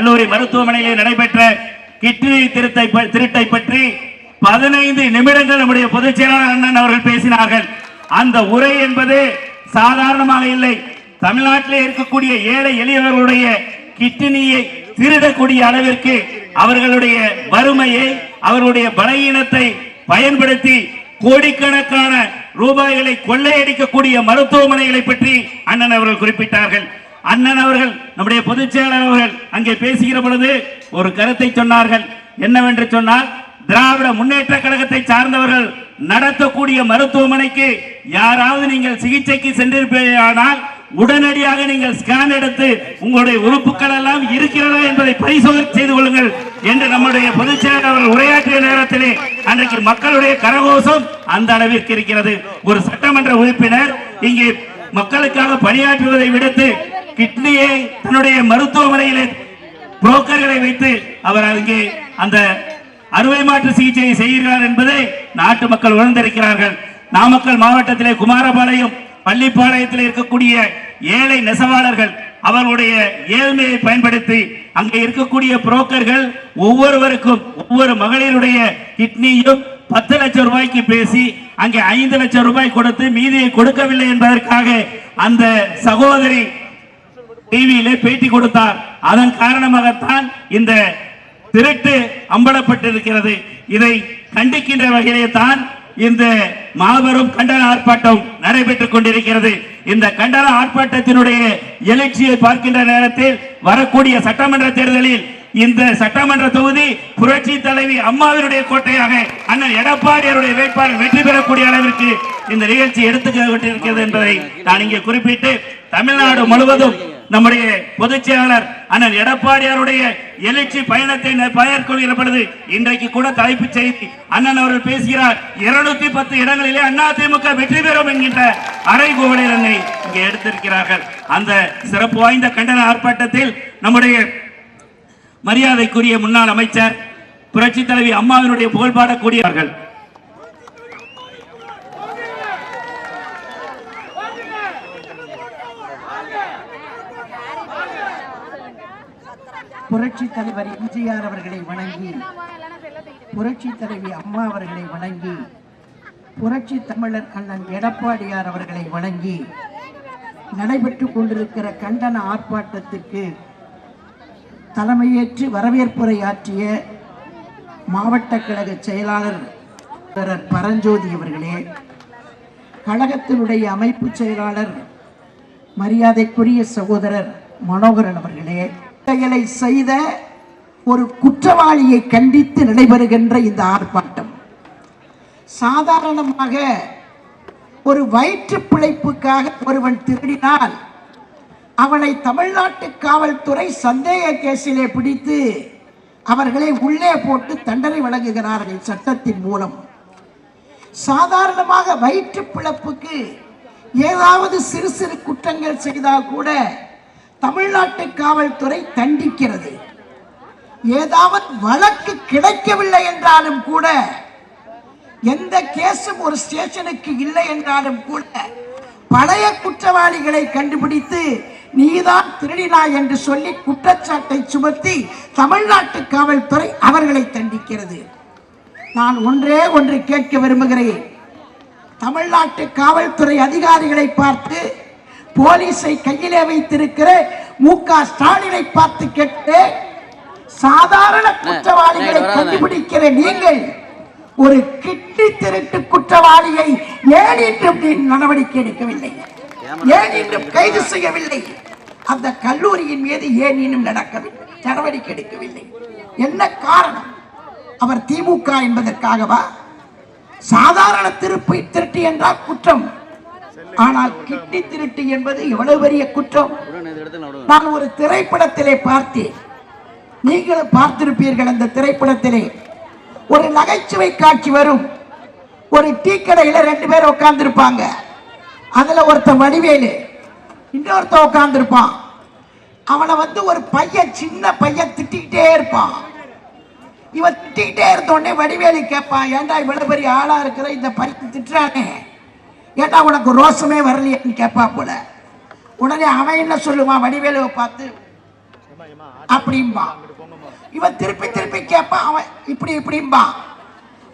கல்லூரி மருத்துவமனையிலே நடைபெற்ற கிட்னி திருத்தை திருட்டை பற்றி பதினைந்து நிமிடங்கள் நம்முடைய பொதுச் செயலாளர் அண்ணன் அவர்கள் பேசினார்கள். அந்த உரை என்பது சாதாரணமாக இல்லை. தமிழ்நாட்டிலே இருக்கக்கூடிய ஏழை எளியவர்களுடைய கிட்னியை திருடக்கூடிய அளவிற்கு அவர்களுடைய வறுமையை அவர்களுடைய பலகீனத்தை பயன்படுத்தி கோடிக்கணக்கான ரூபாய்களை கொள்ளையடிக்கக்கூடிய மருத்துவமனைகளை பற்றி அண்ணன் அவர்கள் குறிப்பிட்டார்கள். அண்ணன் அவர்கள் நம்முடைய பொதுச் அவர்கள் அங்கே பேசுகிற பொழுது ஒரு கருத்தை சொன்னார்கள். என்னவென்று சொன்னால் திராவிட முன்னேற்ற கழகத்தை சார்ந்தவர்கள் நடத்தக்கூடிய மருத்துவமனைக்கு யாராவது நீங்கள் சிகிச்சைக்கு சென்றிருப்பீர்களானால் உடனடியாக நீங்கள் ஸ்கேன் எடுத்து உங்களுடைய உறுப்புகள் எல்லாம் இருக்கிறதா என்பதை பரிசோதனை செய்து கொள்ளுங்கள் என்று நம்முடைய பொதுச் அவர்கள் உரையாற்றிய நேரத்திலே அன்றைக்கு மக்களுடைய கரகோஷம் அந்த அளவிற்கு இருக்கிறது. ஒரு சட்டமன்ற உறுப்பினர் இங்கே மக்களுக்காக பணியாற்றுவதை விடுத்து கிட்னியை தன்னுடைய மருத்துவமனையிலே புரோக்கர்களை வைத்து அவர் அங்கே அந்த அறுவை மாற்று சிகிச்சையை செய்கிறார் என்பதை நாட்டு மக்கள் உணர்ந்திருக்கிறார்கள். நாமக்கல் மாவட்டத்திலே குமாரபாளையம் பள்ளிப்பாளையத்தில் இருக்கக்கூடிய ஏழை நெசவாளர்கள் அவர்களுடைய ஏழ்மையை பயன்படுத்தி அங்கே இருக்கக்கூடிய புரோக்கர்கள் ஒவ்வொருவருக்கும் ஒவ்வொரு மகளிருடைய கிட்னியும் பத்து லட்சம் ரூபாய்க்கு பேசி அங்கே ஐந்து லட்சம் ரூபாய் கொடுத்து மீதியை கொடுக்கவில்லை என்பதற்காக அந்த சகோதரி டிவியிலே பேட்டி கொடுத்தார். அதன் காரணமாகத்தான் இந்த திருட்டு அம்பலப்பட்டிருக்கிறது. இதை கண்டிக்கின்ற வகையிலே தான் இந்த மாபெரும் கண்டன ஆர்ப்பாட்டம் நடைபெற்றுக் கொண்டிருக்கிறது. இந்த கண்டன ஆர்ப்பாட்டத்தினுடைய எழுச்சியை பார்க்கின்ற நேரத்தில் வரக்கூடிய சட்டமன்ற தேர்தலில் இந்த சட்டமன்ற தொகுதி புரட்சி தலைவி அம்மாவினுடைய கோட்டையாக அண்ணன் எடப்பாடியருடைய வேட்பாளர் வெற்றி பெறக்கூடிய அளவிற்கு இந்த நிகழ்ச்சி எடுத்துக்கப்பட்டிருக்கிறது என்பதை நான் இங்கே குறிப்பிட்டு தமிழ்நாடு முழுவதும் நம்முடைய பொதுச் செயலாளர் அண்ணன் எடப்பாடியாருடைய எழுச்சி பயணத்தை ந- பொழுது இன்றைக்கு கூட தலைப்புச் செய்தி அண்ணன் அவர்கள் பேசுகிறார் இருநூத்தி பத்து இடங்களிலே அதிமுக வெற்றி பெறும் என்கின்ற அறைகூவலை என்னை இங்கே எடுத்திருக்கிறார்கள். அந்த சிறப்பு வாய்ந்த கண்டன ஆர்ப்பாட்டத்தில் நம்முடைய மரியாதைக்குரிய முன்னாள் அமைச்சர் புரட்சி தலைவி அம்மாவினுடைய புகழ் பாடக்கூடியவர்கள் புரட்சி தலைவர் எம்ஜிஆர் அவர்களை வணங்கி புரட்சி தலைவி அம்மா அவர்களை வணங்கி புரட்சி தமிழர் அண்ணன் எடப்பாடியார் அவர்களை வணங்கி நடைபெற்று கொண்டிருக்கிற கண்டன ஆர்ப்பாட்டத்திற்கு தலைமையேற்று வரவேற்புரை ஆற்றிய மாவட்ட கழக செயலாளர் பரஞ்சோதி அவர்களே கழகத்தினுடைய அமைப்பு செயலாளர் மரியாதைக்குரிய சகோதரர் மனோகரன் அவர்களே செயலை செய்த ஒரு குற்றவாளியை கண்டித்து நடைபெறுகின்ற இந்த ஆர்ப்பாட்டம். சாதாரணமாக ஒரு வயிற்று பிழைப்புக்காக ஒருவன் திருடினால் அவனை தமிழ்நாட்டு காவல்துறை சந்தேக கேஸிலே பிடித்து அவர்களை உள்ளே போட்டு தண்டனை வழங்குகிறார்கள் சட்டத்தின் மூலம். சாதாரணமாக வயிற்று பிழப்புக்கு ஏதாவது சிறு சிறு குற்றங்கள் செய்தால் கூட தமிழ்நாட்டு காவல்துறை தண்டிக்கிறது. ஏதாவது வழக்கு கிடைக்கவில்லை என்றாலும் கூட எந்த கேஸும் ஒரு ஸ்டேஷனுக்கு இல்லை என்றாலும் கூட பழைய குற்றவாளிகளை கண்டுபிடித்து நீதான் திருடினா என்று சொல்லி குற்றச்சாட்டை சுமத்தி தமிழ்நாட்டு காவல்துறை அவர்களை தண்டிக்கிறது. நான் ஒன்றே ஒன்று கேட்க விரும்புகிறேன். தமிழ்நாட்டு காவல்துறை அதிகாரிகளை பார்த்து போலீஸை கையிலே வைத்திருக்கிற மு க ஸ்டாலினை பார்த்து கேட்கிறேன் சாதாரண குற்றவாளிகளை கண்டுபிடிக்கிற நீங்கள் ஒரு கிட்னி திருட்டு குற்றவாளியை ஏன் இன்றும் நடவடிக்கை எடுக்கவில்லை? ஏன் இன்றும் கைது செய்யவில்லை? அந்த கல்லூரியின் மீது ஏன் இன்னும் நடக்கவில்லை? நடவடிக்கை எடுக்கவில்லை. என்ன காரணம்? அவர் திமுக என்பதற்காகவா? சாதாரண திருப்பி திருட்டு என்றால் குற்றம். ஆனால் கிட்டி திருட்டு என்பது எவ்வளவு பெரிய குற்றம். நான் ஒரு திரைப்படத்திலே பார்த்தேன். நீங்களும் பார்த்திருப்பீர்கள் அந்த திரைப்படத்திலே. ஒரு நகைச்சுவை காட்சி வரும். ஒரு டீ கடையில ரெண்டு பேர் உட்காந்துருப்பாங்க அதுல ஒருத்தன் வடிவேலு இன்னொருத்தன் உட்காந்துருப்பான் அவனை வந்து ஒரு பையன் சின்ன பையன் திட்டிக்கிட்டே இருப்பான். இவன் திட்டிக்கிட்டே இருந்தோடனே வடிவேலு கேட்பான் ஏன்டா இவ்வளவு பெரிய ஆளா இருக்கிற? இந்த பையன் திட்டுறானே. ஏட்டா உனக்கு ரோசமே வரலையேன்னு கேட்பா போல. உடனே அவன் என்ன சொல்லுவான் வடிவேலுவை பார்த்து அப்படிம்பா. இவன் திருப்பி திருப்பி கேட்பான் அவன் இப்படி இப்படிம்பா.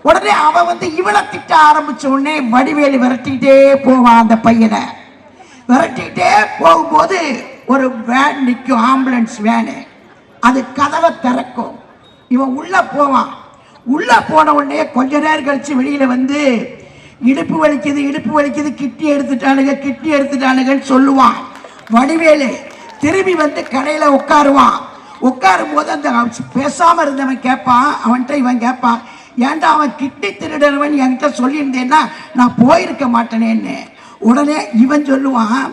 உடனே அவன் வந்து இவளை திட்ட ஆரம்பிச்ச உடனே வடிவேலு விரட்டிக்கிட்டே போவான் அந்த பையனை. விரட்டிக்கிட்டே போகும்போது ஒரு வேன் நிற்கும் ஆம்புலன்ஸ் வேனு அது கதவை திறக்கும். இவன் உள்ள போவான். உள்ள போன உடனே கொஞ்ச நேரம் கழிச்சு வெளியில வந்து இடுப்பு வலிக்குது இடுப்பு வலிக்குது கிட்டி எடுத்துட்டானுங்க கிட்டி எடுத்துட்டானுங்கன்னு சொல்லுவான். வடிவேலு திரும்பி வந்து கடையில் உட்காருவான். உட்காரும் போது அந்த பேசாமல் இருந்தவன் கேட்பான் அவன்கிட்ட இவன் கேட்பான் ஏன்டா அவன் கிட்டி திருடுறவன் என்கிட்ட சொல்லியிருந்தேன்னா நான் போயிருக்க மாட்டேனேன்னு. உடனே இவன் சொல்லுவான்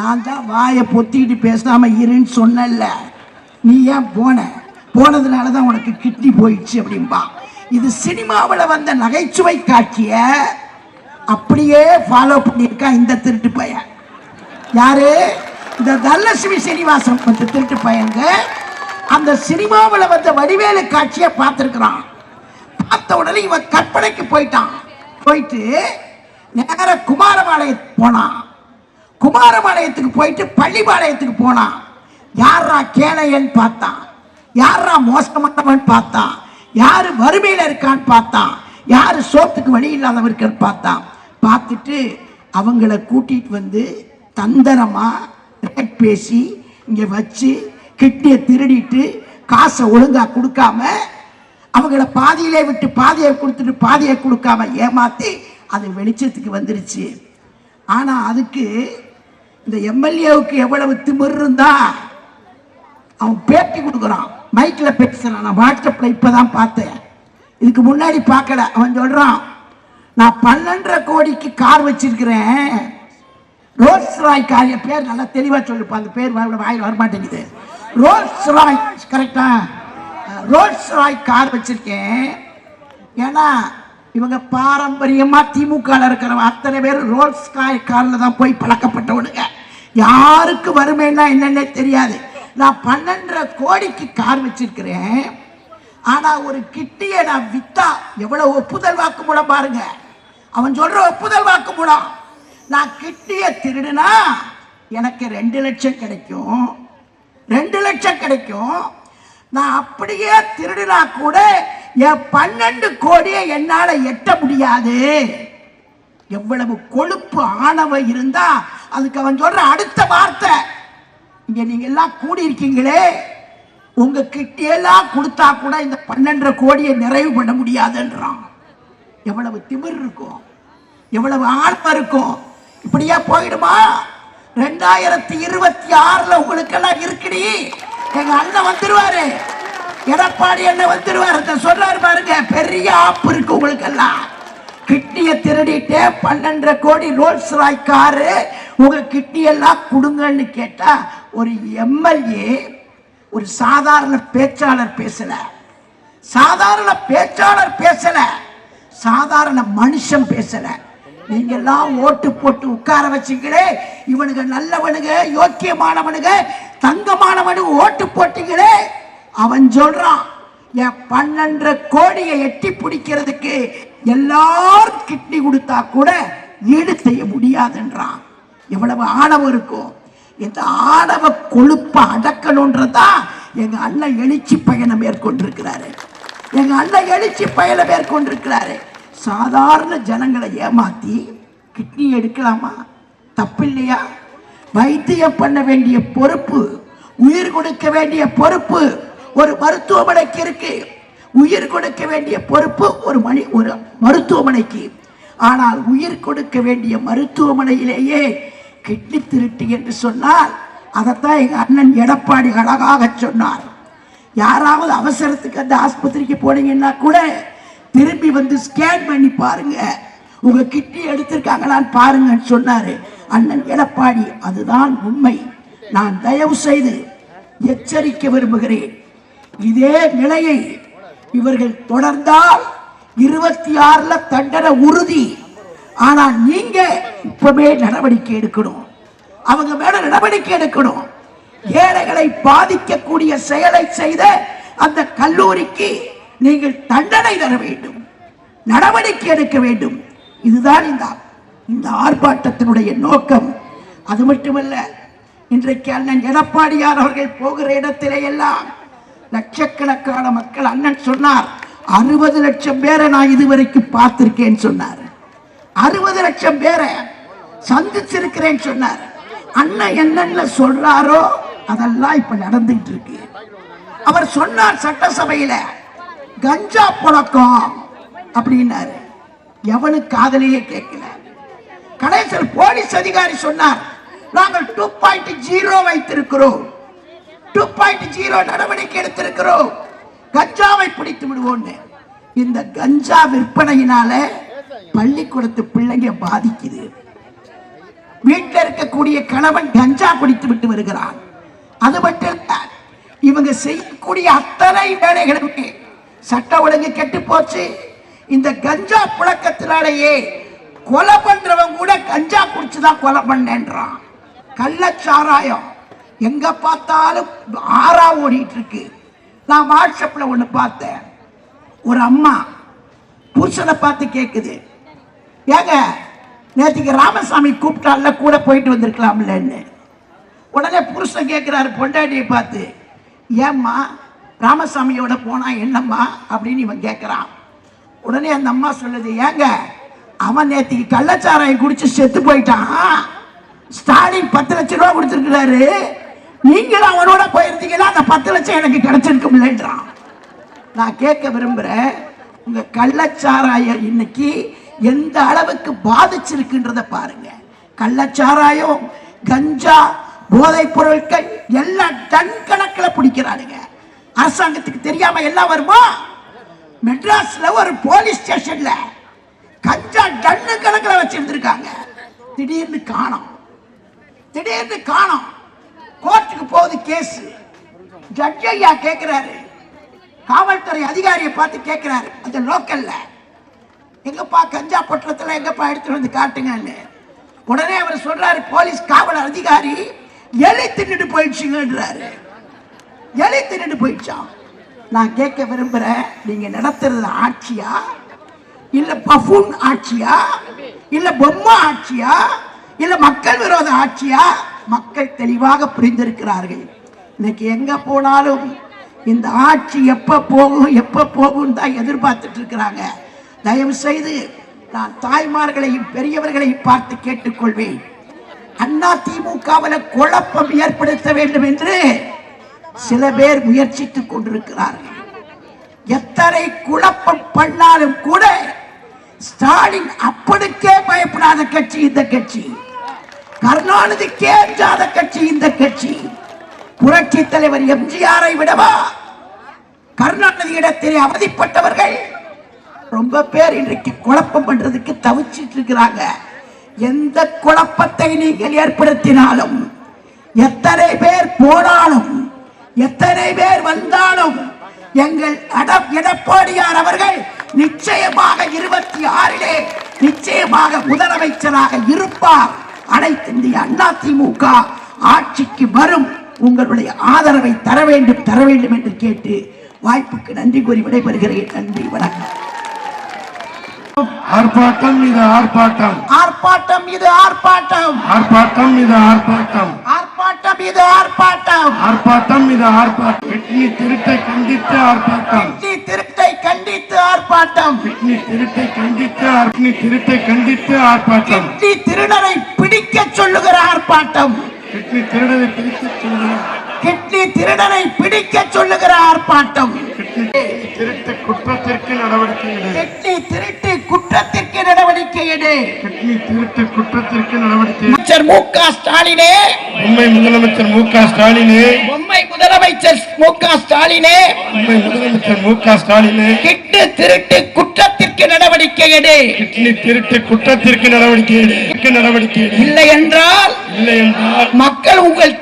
நான் தான் வாயை பொத்திக்கிட்டு பேசாமல் இருன்னு சொன்னேன்ல. நீ ஏன் போன? போனதுனால தான் உனக்கு கிட்னி போயிடுச்சு அப்படிம்பா. இது சினிமாவில் வந்த நகைச்சுவை காட்சியை அப்படியே ஃபாலோ பண்ணியிருக்கான் இந்த திருட்டு பையன். யாரு? இந்த தனலட்சுமி சீனிவாசன் வந்து திருட்டு பையங்க அந்த சினிமாவில் வந்த வடிவேலு காட்சியை பார்த்துருக்குறான். பார்த்த உடனே இவன் கற்பனைக்கு போயிட்டான். போயிட்டு நேர குமாரபாளையத்துக்கு போனான். குமாரபாளையத்துக்கு போயிட்டு பள்ளிபாளையத்துக்கு போனான். யாரா கேளையன்னு பார்த்தான். யாரா மோசமானவன் பார்த்தான். யாரு வறுமையில் இருக்கான்னு பார்த்தான். யாரு சோத்துக்கு வழி இல்லாதவன் இருக்கான்னு பார்த்தான். பார்த்துட்டு அவங்கள கூட்டிட்டு வந்து தந்தரமாக ரேட் பேசி இங்கே வச்சு கிட்னியை திருடிட்டு காசை ஒழுங்காக கொடுக்காம அவங்கள பாதியிலே விட்டு பாதியை கொடுத்துட்டு பாதியை கொடுக்காம ஏமாற்றி அது வெளிச்சத்துக்கு வந்துருச்சு. ஆனால் அதுக்கு இந்த எம்எல்ஏவுக்கு எவ்வளவு திமிர் இருந்தா அவன் பேட்டி கொடுக்குறான். மைக்கில் பேசுகிறான் நான் வாட்ஸ்அப்பில் இப்போ தான் பார்த்தேன். இதுக்கு முன்னாடி பார்க்கல. அவன் சொல்கிறான் நான் பன்னெண்டரை கோடிக்கு கார் வச்சிருக்கிறேன். ரோல்ஸ் ராய் கார் என் பேர் நல்லா தெளிவாக சொல்லுப்பா. அந்த பேர் வாயில வாயில் வரமாட்டேங்குது. ரோல்ஸ் ராய் கரெக்டா ரோல்ஸ் ராய் கார் வச்சிருக்கேன். ஏன்னா இவங்க பாரம்பரியமாக திமுக இருக்கிற அத்தனை பேர் ரோல்ஸ் காய் காரில் தான் போய் பழக்கப்பட்டவனுங்க. யாருக்கு வறுமைன்னா என்னென்னே தெரியாது. நான் பன்னெண்டரை கோடிக்கு கார் வச்சிருக்கிறேன். ஆனால் ஒரு கிட்டியை நான் வித்தா எவ்வளோ ஒப்புதல் வாக்குமூலம் பாருங்கள் அவன் சொல்ற ஒப்புதல் வாக்குமூலம் நான் கிட்டிய திருடுனா எனக்கு ரெண்டு லட்சம் கிடைக்கும். ரெண்டு லட்சம் கிடைக்கும். நான் அப்படியே திருடினா கூட என் பன்னெண்டு கோடியை என்னால் எட்ட முடியாது. எவ்வளவு கொழுப்பு ஆணவம் இருந்தா அதுக்கு அவன் சொல்ற அடுத்த வார்த்தை. இங்க நீங்க எல்லாம் கூடி இருக்கீங்களே உங்க கிட்டியெல்லாம் கொடுத்தா கூட இந்த பன்னெண்டரை கோடியை நிறைவு பண்ண முடியாதுன்றான். எவ்வளவு திமிர் இருக்கும்? எவ்வளவு ஆழ்மை இருக்கும்? இப்படியே போயிடுமா? ரெண்டாயிரத்தி இருபத்தி ஆறுல உங்களுக்கெல்லாம் இருக்குடி. எங்க அண்ணன் வந்துருவாரு. எடப்பாடி அண்ணன் வந்துருவாரு. சொல்றாரு பாருங்க. பெரிய ஆப்பு இருக்கு உங்களுக்கெல்லாம். கிட்னியை திருடிட்டு பன்னெண்டரை கோடி ரோல்ஸ் ராய் காரு உங்க கிட்னி எல்லாம் கொடுங்கன்னு கேட்டா ஒரு எம்எல்ஏ ஒரு சாதாரண பேச்சாளர் பேசல. சாதாரண பேச்சாளர் பேசல. சாதாரண மனுஷன் பேசல. நீங்க எல்லாம் ஓட்டு போட்டு உட்கார வச்சீங்களே இவனுங்க நல்லவனுங்க யோக்கியமானவனுங்க தங்கமானவனுக்கு ஓட்டு போட்டீங்களே அவன் சொல்றான் என் பன்னெண்டு கோடியை எட்டி பிடிக்கிறதுக்கு எல்லாரும் கிட்னி கொடுத்தா கூட ஈடு செய்ய முடியாதுன்றான். எவ்வளவு ஆணவம் இருக்கும் இந்த ஆணவ கொழுப்பை அடக்கணுன்றதா எங்க அண்ணன் எழுச்சி பயணம் மேற்கொண்டிருக்கிறாரு. எங்க அண்ணன் எழுச்சி பயணம் மேற்கொண்டிருக்கிறாரு. சாதாரண ஜனங்களை ஏமாத்தி கிட்னி எடுக்கலாமா? தப்பில்லையா? வைத்தியம் பண்ண வேண்டிய பொறுப்பு உயிர் கொடுக்க வேண்டிய பொறுப்பு ஒரு மருத்துவமனைக்கு இருக்கு. உயிர் கொடுக்க வேண்டிய பொறுப்பு ஒரு மணி ஒரு மருத்துவமனைக்கு. ஆனால் உயிர் கொடுக்க வேண்டிய மருத்துவமனையிலேயே கிட்னி திருட்டு என்று சொன்னால் அதைத்தான் எங்கள் அண்ணன் எடப்பாடி அழகாக சொன்னார். யாராவது அவசரத்துக்கு அந்த ஆஸ்பத்திரிக்கு போனீங்கன்னா கூட திரும்பி வந்து ஸ்கேன் பண்ணி பாருங்க. உங்க கிட்னி எடுத்திருக்காங்களான்னு பாருங்கன்னு சொன்னாரு. அண்ணன் எடப்பாடி அதுதான் உண்மை. நான் தயவு செய்து எச்சரிக்க விரும்புகிறேன். இதே நிலையை இவர்கள் தொடர்ந்தால் இருபத்தி ஆறுல தண்டனை உறுதி. ஆனா நீங்க இப்பவே நடவடிக்கை எடுக்கணும். அவங்க மேல நடவடிக்கை எடுக்கணும். ஏழைகளை பாதிக்கக்கூடிய செயலை செய்த அந்த கல்லூரிக்கு நீங்கள் தண்டனை தர வேண்டும். நடவடிக்கை எடுக்க வேண்டும். இதுதான் இந்த இந்த ஆர்ப்பாட்டத்தினுடைய நோக்கம். அது மட்டுமல்ல இன்றைக்கு அண்ணன் எடப்பாடியார் அவர்கள் போகிற இடத்திலே எல்லாம் லட்சக்கணக்கான மக்கள் அண்ணன் சொன்னார் அறுபது லட்சம் பேரை நான் இதுவரைக்கும் பார்த்திருக்கேன்னு சொன்னார். அறுபது லட்சம் பேரை சந்திச்சிருக்கிறேன்னு சொன்னார். அண்ணன் என்னென்ன சொல்றாரோ அதெல்லாம் இப்ப நடந்துட்டு இருக்கு. அவர் சொன்னார் சட்டசபையில கஞ்சா புழக்கம் அப்படின்னாரு. எவனுக்கு காதலையே கேட்கல கடைசியில் போலீஸ் அதிகாரி சொன்னார் நாங்கள் டூ பாயிண்ட் ஜீரோ வைத்திருக்கிறோம். டூ பாயிண்ட் ஜீரோ நடவடிக்கை எடுத்திருக்கிறோம். கஞ்சாவை பிடித்து விடுவோம்னு. இந்த கஞ்சா விற்பனையினால பள்ளிக்கூடத்து பிள்ளைங்க பாதிக்குது. வீட்டில் இருக்கக்கூடிய கணவன் கஞ்சா குடித்து விட்டு வருகிறான். அது மட்டும் இவங்க செய்யக்கூடிய அத்தனை வேலைகளுமே சட்ட ஒழுங்கு கெட்டு போச்சு. இந்த கஞ்சா புழக்கத்தினாலேயே கொலை பண்றவன் கூட கஞ்சா குடிச்சுதான் கொலை பண்ணேன்றான். கள்ளச்சாராயம். எங்க பார்த்தாலும் ஆறா ஓடிட்டு இருக்கு நான் வாட்ஸ்அப்ல ஒன்று பார்த்தேன். ஒரு அம்மா புருஷனை பார்த்து கேட்குது ஏங்க நேற்றுக்கு ராமசாமி கூப்பிட்டால கூட போயிட்டு வந்திருக்கலாம்லன்னு. உடனே புருஷன் கேட்குறாரு பொண்டாட்டியை பார்த்து ஏம்மா ராமசாமியோட போனா என்னம்மா அப்படின்னு இவன் கேட்குறான் உடனே அந்த அம்மா சொல்லுது ஏங்க அவன் நேத்திக்கு கள்ளச்சாராயம் குடிச்சு செத்து போயிட்டான். ஸ்டாலின் பத்து லட்சம் ரூபா கொடுத்துருக்கிறாரு. நீங்களும் அவனோட போயிருந்தீங்கன்னா அந்த பத்து லட்சம் எனக்கு கிடைச்சிருக்கும்லன்றான். நான் கேட்க விரும்புகிறேன் உங்க கள்ளச்சாராயம் இன்னைக்கு எந்த அளவுக்கு பாதிச்சிருக்குன்றத பாருங்க. கள்ளச்சாராயம் கஞ்சா போதைப் பொருட்கள் எல்லாம் டன் கணக்கில் பிடிக்கிறானுங்க. அரசாங்கத்துக்கு தெரியாம எல்லாம் வருமா? மெட்ராஸ்ல ஒரு போலீஸ் ஸ்டேஷன்ல கஞ்சா டன்னு கணக்கில் வச்சிருந்துருக்காங்க. திடீர்னு காணும். திடீர்னு காணும். கோர்ட்டுக்கு போகுது கேஸ். ஜட்ஜ் ஐயா கேட்கிறாரு காவல்துறை அதிகாரியை பார்த்து கேட்கிறாரு அந்த லோக்கல்ல. எங்கப்பா கஞ்சா பட்டணத்தில் எங்கப்பா எடுத்துட்டு வந்து காட்டுங்கன்னு. உடனே அவர் சொல்றாரு போலீஸ் காவல் அதிகாரி எலி தின்னுட்டு போயிடுச்சுங்கன்றாரு. எலி திருட்டு போயிடுச்சான் நான் கேட்க விரும்புகிறேன் நீங்கள் நடத்துறது ஆட்சியா? இல்லை பஃபூன் ஆட்சியா? இல்லை பொம்மை ஆட்சியா? இல்லை மக்கள் விரோத ஆட்சியா? மக்கள் தெளிவாக புரிந்திருக்கிறார்கள். இன்னைக்கு எங்கே போனாலும் இந்த ஆட்சி எப்போ போகும் எப்போ போகும் தான் எதிர்பார்த்துட்டு இருக்கிறாங்க. தயவு செய்து நான் தாய்மார்களையும் பெரியவர்களையும் பார்த்து கேட்டுக்கொள்வேன். அண்ணா திமுகவில் குழப்பம் ஏற்படுத்த வேண்டும் என்று சில பேர் முயற்சித்துக் கொண்டிருக்கிறார்கள். எத்தனை குழப்பம் பண்ணாலும் கூட ஸ்டாலின் அப்பனுக்கே பயப்படாத கட்சி இந்த கட்சி. கருணாநிதிக்கே அஞ்சாத கட்சி இந்த கட்சி. புரட்சி தலைவர் எம்ஜிஆரை விடவா? கருணாநிதி இடத்திலே அவதிப்பட்டவர்கள் ரொம்ப பேர் இன்றைக்கு குழப்பம் பண்றதுக்கு தவிச்சிட்டு இருக்கிறாங்க. எந்த குழப்பத்தை நீங்கள் ஏற்படுத்தினாலும் எத்தனை பேர் போனாலும் எத்தனை பேர் வந்தாலும் எங்கள் அட- எடப்பாடியார் அவர்கள் நிச்சயமாக இருபத்தி ஆறிலே நிச்சயமாக முதலமைச்சராக இருப்பார். அனைத்து இந்திய அண்ணா திமுக ஆட்சிக்கு வரும். உங்களுடைய ஆதரவை தர வேண்டும் தர வேண்டும் என்று கேட்டு வாய்ப்புக்கு நன்றி கூறி விடைபெறுகிறேன். நன்றி வணக்கம். ஆர்ப்பாட்டம் இது ஆர்ப்பாட்டம். ஆர்ப்பாட்டம் இது ஆர்ப்பாட்டம். ஆர்ப்பாட்டம் இது ஆர்ப்பாட்டம். ஆர்ப்பாட்டம் இது ஆர்ப்பாட்டம். ஆர்ப்பாட்டம் இது ஆர்ப்பாட்டம். கிட்னி திருட்டை கண்டித்து ஆர்ப்பாட்டம். கிட்னி திருட்டை கண்டித்து ஆர்ப்பாட்டம். கிட்னி திருட்டை கண்டித்து கிட்னி திருட்டை கண்டித்து ஆர்ப்பாட்டம். கிட்னி திருடரை பிடிக்க சொல்லுகிற ஆர்ப்பாட்டம். கிட்னி திருடனை பிரித்து சொல்கிறோம் கிட்னி திருடனை பிடிக்க சொல்லுகிற ஆர்ப்பாட்டம் கிட்னி திருட்டு குற்றத்திற்கு நடவடிக்கை எடு கிட்னி திருட்டு குற்றத்திற்கு நடவடிக்கை எடு கிட்னி திருட்டு குற்றத்திற்கு நடவடிக்கை. எடு. அமைச்சர் மு க ஸ்டாலினே. உண்மை முதலமைச்சர் மு க ஸ்டாலினே. பொம்மை முதலமைச்சர் மு க ஸ்டாலினே. உண்மை முதலமைச்சர் மு க ஸ்டாலினே. கிட்டு திருட்டு குற்றத்திற்கு நடவடிக்கை எடு கிட்னி திருட்டு குற்றத்திற்கு நடவடிக்கை எடு நடவடிக்கை இல்லை என்றால் இல்லை என்றால் மக்கள் உங்கள்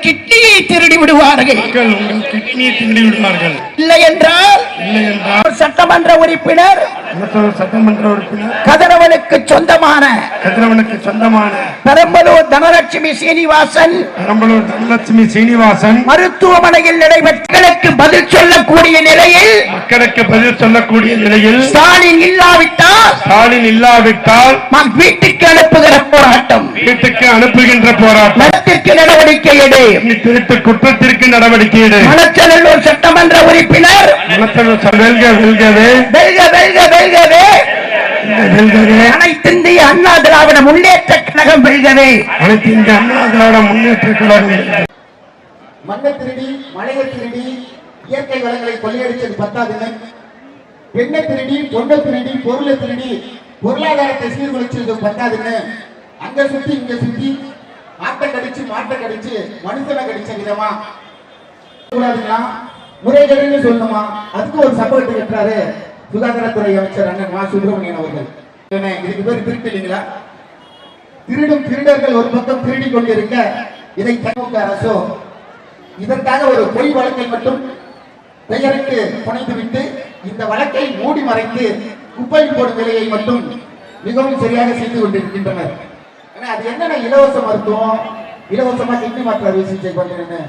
கிட்னியை திருடி விடுவார்கள். உங்கள் கிட்னியை திருடி விடுவார்கள். இல்லை என்றால் இல்லை என்றால் ஒரு சட்டமன்ற உறுப்பினர் சட்டமன்ற உறுப்பினர். கதிரவனுக்கு சொந்தமான கதிரவனுக்கு சொந்தமான. பெரம்பலூர் தனலட்சுமி சீனிவாசன் பெரம்பலூர் தனலட்சுமி சீனிவாசன் மருத்துவமனையில் நடைபெற்றதற்கு பதில் சொல்லக்கூடிய நிலையில் மக்களுக்கு பதில் சொல்லக்கூடிய நிலையில் ஸ்டாலின் இல்லாவிட்டால் ஸ்டாலின் இல்லாவிட்டால் நாம் வீட்டுக்கு அனுப்புகிற போராட்டம். வீட்டுக்கு அனுப்புகின்ற போராட்டம். மனத்திற்கு நடவடிக்கை எடு. திருத்த குற்றத்திற்கு நடவடிக்கை எடு. மணச்சநல்லூர் சட்டமன்ற உறுப்பினர் வெல்க வெல்கவே. வெல்க வெல்க. வெல்கவே வெல்கவே அனைத்து இந்திய அண்ணா திராவிட முன்னேற்ற கழகம் வெல்கவே அனைத்து இந்த அண்ணா திராவிட முன்னேற்ற கழகம் மண்ணை திருடி மழையை திருடி இயற்கை வளங்களை கொள்ளையடிச்சது பத்தாதுங்க. பெண்ணை திருடி பொண்ணை திருடி பொருளை திருடி பொருளாதாரத்தை சீர்குலைச்சது பத்தாதுங்க. அங்க சுத்தி இங்க சுத்தி ஆட்டை கடிச்சு மாட்டை கடிச்சு மனுஷனை கடிச்ச விதமா. கூடாதுங்களா முறைகேடுன்னு சொல்லணுமா? அதுக்கு ஒரு சப்போர்ட் கட்டுறாரு சுகாதாரத்துறை அமைச்சர் அண்ணன் மா. சுப்பிரமணியன் அவர்கள். இதுக்கு பேர் திருட்டு இல்லைங்களா? திருடும் திருடர்கள் ஒரு பக்கம் திருடி கொண்டிருக்க இதை திமுக அரசோ இதற்காக ஒரு பொய் வழக்கை மட்டும் பெயருக்கு புனைந்துவிட்டு இந்த வழக்கை மூடி மறைத்து குப்பை போடும் நிலையை மட்டும் மிகவும் சரியாக செய்து கொண்டிருக்கின்றனர். ஆனா அது என்னென்ன இலவச மருத்துவம்? இலவசமா கிட்னி மாற்று அறுவை சிகிச்சை பண்ணுறேன்னு